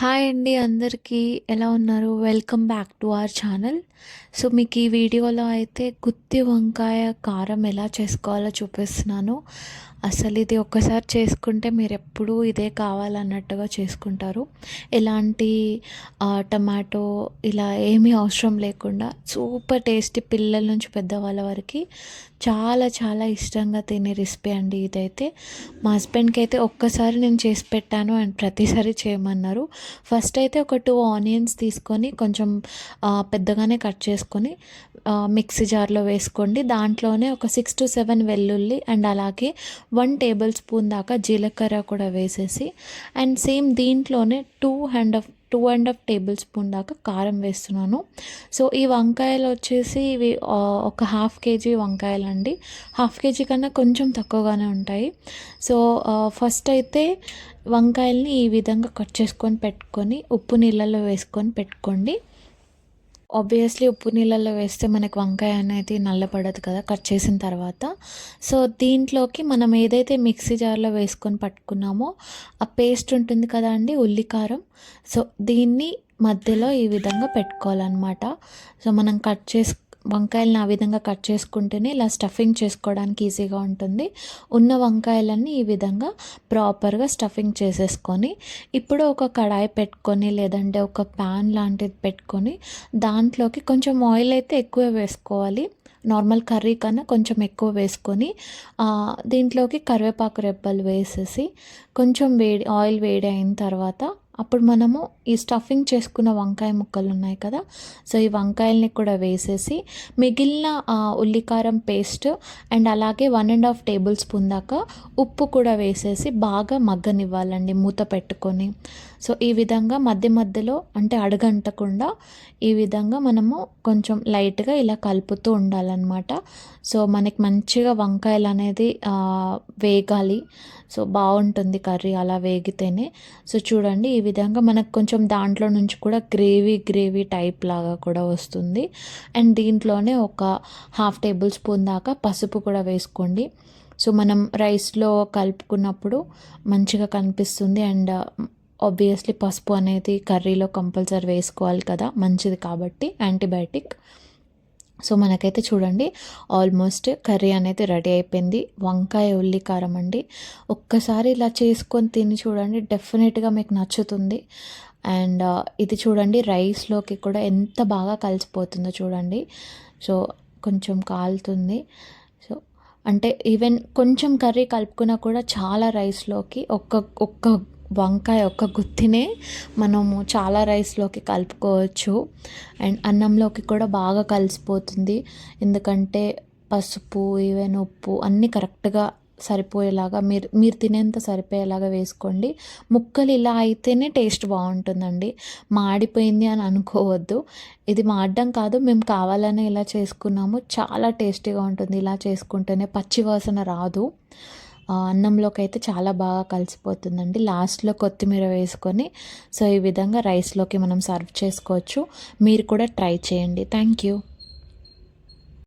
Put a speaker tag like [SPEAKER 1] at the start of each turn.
[SPEAKER 1] Hi అండి అందరికీ. ఎలా ఉన్నారు? Welcome back to our channel so మీకు ఈ వీడియోలో అయితే గుత్తి వంకాయ కారం ఎలా చేసుకోవాలో చూపిస్తున్నాను. అసలు ఇది ఒక్కసారి చేసుకుంటే మీరు ఎప్పుడూ ఇదే కావాలన్నట్టుగా చేసుకుంటారు. ఎలాంటి టమాటో ఇలా ఏమీ అవసరం లేకుండా సూపర్ టేస్టీ పిల్లల నుంచి పెద్దవాళ్ళ వరకు చాలా చాలా ఇష్టంగా తినే రెసిపీ అండి ఇదైతే. మా హస్బెండ్కి అయితే ఒక్కసారి నేను చేసి పెట్టాను అండ్ ప్రతిసారి చేయమన్నారు. ఫస్ట్ అయితే ఒక టూ ఆనియన్స్ తీసుకొని కొంచెం పెద్దగానే కట్ చేసుకొని మిక్సీ జార్లో వేసుకోండి. దాంట్లోనే ఒక సిక్స్ టు సెవెన్ వెల్లుల్లి అండ్ అలాగే వన్ టేబుల్ స్పూన్ దాకా జీలకర్ర కూడా వేసేసి అండ్ సేమ్ దీంట్లోనే two and half two and half tablespoon దాకా కారం వేస్తున్నాను. సో ఈ వంకాయలు వచ్చేసి ఇవి ఒక హాఫ్ కేజీ వంకాయలు అండి హాఫ్ కేజీ కన్నా కొంచెం తక్కువగానే ఉంటాయి. సో ఫస్ట్ అయితే వంకాయల్ని ఈ విధంగా కట్ చేసుకొని పెట్టుకొని ఉప్పు నీళ్ళలో వేసుకొని పెట్టుకోండి. ఆబ్వియస్లీ ఉప్పు నీళ్ళల్లో వేస్తే మనకి వంకాయ అనేది నల్లపడదు కదా కట్ చేసిన తర్వాత. సో దీంట్లోకి మనం ఏదైతే మిక్సీ జార్లో వేసుకొని పట్టుకున్నామో ఆ పేస్ట్ ఉంటుంది కదా అండి ఉల్లికారం. సో దీన్ని మధ్యలో ఈ విధంగా పెట్టుకోవాలన్నమాట. సో మనం కట్ చేసి వంకాయలను ఆ విధంగా కట్ చేసుకుంటేనే ఇలా స్టఫింగ్ చేసుకోవడానికి ఈజీగా ఉంటుంది. ఉన్న వంకాయలన్నీ ఈ విధంగా ప్రాపర్గా స్టఫింగ్ చేసేసుకొని ఇప్పుడు ఒక కడాయి పెట్టుకొని లేదంటే ఒక ప్యాన్ లాంటిది పెట్టుకొని దాంట్లోకి కొంచెం ఆయిల్ అయితే ఎక్కువ వేసుకోవాలి. నార్మల్ కర్రీ కన్నా కొంచెం ఎక్కువ వేసుకొని దీంట్లోకి కరివేపాకు రెబ్బలు వేసేసి కొంచెం వేడి ఆయిల్ వేడి అయిన తర్వాత అప్పుడు మనము ఈ స్టఫింగ్ చేసుకున్న వంకాయ ముక్కలు ఉన్నాయి కదా. సో ఈ వంకాయల్ని కూడా వేసేసి మిగిలిన ఉల్లికారం పేస్ట్ అండ్ అలాగే one and half tablespoon దాకా ఉప్పు కూడా వేసేసి బాగా మగ్గనివ్వాలండి మూత పెట్టుకొని. సో ఈ విధంగా మధ్య మధ్యలో అంటే అడగంటకుండా ఈ విధంగా మనము కొంచెం లైట్గా ఇలా కలుపుతూ ఉండాలన్నమాట. సో మనకి మంచిగా వంకాయలు అనేది వేగాలి. సో బాగుంటుంది కర్రీ అలా వేగితేనే. సో చూడండి ఈ విధంగా మనకు కొంచెం దాంట్లో నుంచి కూడా గ్రేవీ గ్రేవీ టైప్ లాగా కూడా వస్తుంది. అండ్ దీంట్లోనే ఒక హాఫ్ టేబుల్ స్పూన్ దాకా పసుపు కూడా వేసుకోండి. సో మనం రైస్లో కలుపుకున్నప్పుడు మంచిగా కనిపిస్తుంది. అండ్ ఆబ్వియస్లీ పసుపు అనేది కర్రీలో కంపల్సరీ వేసుకోవాలి కదా మంచిది కాబట్టి యాంటీబయాటిక్. సో మనకైతే చూడండి ఆల్మోస్ట్ కర్రీ అనేది రెడీ అయిపోయింది. వంకాయ ఉల్లి కారం అండి. ఒక్కసారి ఇలా చేసుకొని తిని చూడండి డెఫినెట్గా మీకు నచ్చుతుంది. అండ్ uh, ఇది చూడండి రైస్లోకి కూడా ఎంత బాగా కలిసిపోతుందో చూడండి. సో కొంచెం కాలుతుంది. సో అంటే ఈవెన్ కొంచెం కర్రీ కలుపుకున్నా కూడా చాలా రైస్లోకి ఒక్క ఒక్క వంకాయ ఒక్క గుత్తినే మనము చాలా రైస్లోకి కలుపుకోవచ్చు. అండ్ అన్నంలోకి కూడా బాగా కలిసిపోతుంది. ఎందుకంటే పసుపు ఈవెన్ ఉప్పు అన్నీ కరెక్ట్గా సరిపోయేలాగా మీరు మీరు తినేంత సరిపోయేలాగా వేసుకోండి. ముక్కలు ఇలా అయితేనే టేస్ట్ బాగుంటుందండి. మాడిపోయింది అని అనుకోవద్దు. ఇది మాడడం కాదు మేము కావాలనే ఇలా చేసుకున్నాము. చాలా టేస్టీగా ఉంటుంది ఇలా చేసుకుంటేనే. పచ్చి వాసన రాదు. అన్నంలోకి అయితే చాలా బాగా కలిసిపోతుందండి. లాస్ట్లో కొత్తిమీర వేసుకొని సో ఈ విధంగా రైస్లోకి మనం సర్వ్ చేసుకోవచ్చు. మీరు కూడా ట్రై చేయండి. Thank you